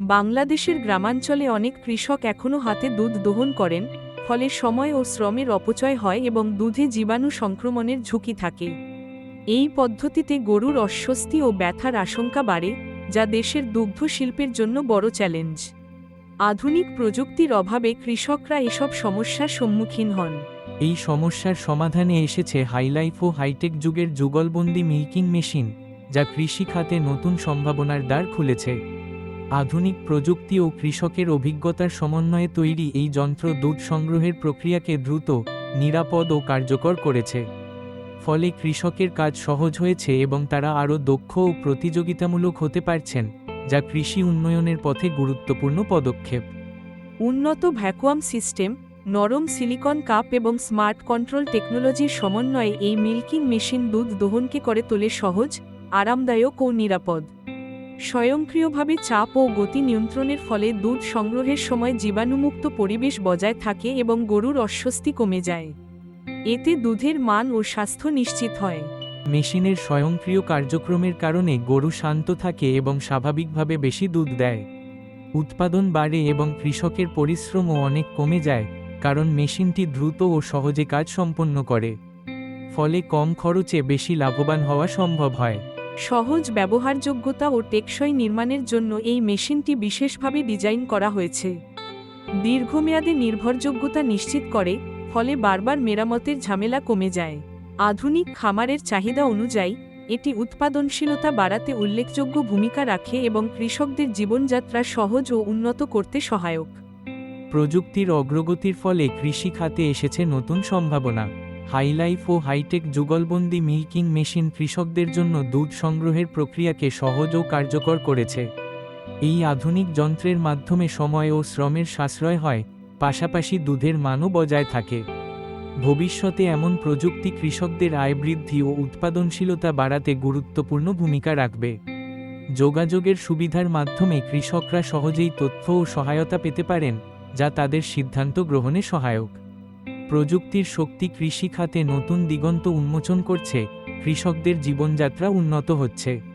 বাংলাদেশের গ্রামাঞ্চলে অনেক কৃষক এখনও হাতে দুধ দোহন করেন, ফলে সময় ও শ্রমের অপচয় হয় এবং দুধে জীবাণু সংক্রমণের ঝুঁকি থাকে এই পদ্ধতিতে গরুর অস্বস্তি ও ব্যথার আশঙ্কা বাড়ে, যা দেশের দুগ্ধ শিল্পের জন্য বড় চ্যালেঞ্জ। আধুনিক প্রযুক্তির অভাবে কৃষকরা এসব সমস্যার সম্মুখীন হন। এই সমস্যার সমাধানে এসেছে হাইলাইফ ও হাইটেক যুগের যুগলবন্দি মিল্কিং মেশিন, যা কৃষি খাতে নতুন সম্ভাবনার দ্বার খুলেছে। আধুনিক প্রযুক্তি ও কৃষকের অভিজ্ঞতার সমন্বয়ে তৈরি এই যন্ত্র দুধ সংগ্রহের প্রক্রিয়াকে দ্রুত, নিরাপদ ও কার্যকর করেছে। ফলে কৃষকের কাজ সহজ হয়েছে এবং তারা আরও দক্ষ ও প্রতিযোগিতামূলক হতে পারছেন, যা কৃষি উন্নয়নের পথে গুরুত্বপূর্ণ পদক্ষেপ। উন্নত ভ্যাকুয়াম সিস্টেম, নরম সিলিকন কাপ এবং স্মার্ট কন্ট্রোল টেকনোলজির সমন্বয়ে এই মিল্কিং মেশিন দুধ দোহনকে করে তোলে সহজ, আরামদায়ক ও নিরাপদ। স্বয়ংক্রিয়ভাবে চাপ ও গতি নিয়ন্ত্রণের ফলে দুধ সংগ্রহের সময় জীবাণুমুক্ত পরিবেশ বজায় থাকে এবং গরুর অস্বস্তি কমে যায়। এতে দুধের মান ও স্বাস্থ্য নিশ্চিত হয়। মেশিনের স্বয়ংক্রিয় কার্যক্রমের কারণে গরু শান্ত থাকে এবং স্বাভাবিকভাবে বেশি দুধ দেয়। উৎপাদন বাড়ে এবং কৃষকের পরিশ্রমও অনেক কমে যায়, কারণ মেশিনটি দ্রুত ও সহজে কাজ সম্পন্ন করে। ফলে কম খরচে বেশি লাভবান হওয়া সম্ভব হয়। সহজ ব্যবহারযোগ্যতা ও টেকসই নির্মাণের জন্য এই মেশিনটি বিশেষভাবে ডিজাইন করা হয়েছে। দীর্ঘমেয়াদে নির্ভরযোগ্যতা নিশ্চিত করে, ফলে বারবার মেরামতের ঝামেলা কমে যায়। আধুনিক খামারের চাহিদা অনুযায়ী, এটি উৎপাদনশীলতা বাড়াতে উল্লেখযোগ্য ভূমিকা রাখে এবং কৃষকদের জীবনযাত্রা সহজ ও উন্নত করতে সহায়ক। প্রযুক্তির অগ্রগতির ফলে কৃষি খাতে এসেছে নতুন সম্ভাবনা। হাইলাইফ ও হাইটেক যুগলবন্দি মিল্কিং মেশিন কৃষকদের জন্য দুধ সংগ্রহের প্রক্রিয়াকে সহজ ও কার্যকর করেছে। এই আধুনিক যন্ত্রের মাধ্যমে সময় ও শ্রমের সাশ্রয় হয়, পাশাপাশি দুধের মানও বজায় থাকে। ভবিষ্যতে এমন প্রযুক্তি কৃষকদের আয় বৃদ্ধি ও উৎপাদনশীলতা বাড়াতে গুরুত্বপূর্ণ ভূমিকা রাখবে। যোগাযোগের সুবিধার মাধ্যমে কৃষকরা সহজেই তথ্য ও সহায়তা পেতে পারেন, যা তাদের সিদ্ধান্ত গ্রহণে সহায়ক। প্রযুক্তির শক্তি কৃষিখাতে নতুন দিগন্ত উন্মোচন করছে কৃষকদের জীবনযাত্রা উন্নত হচ্ছে।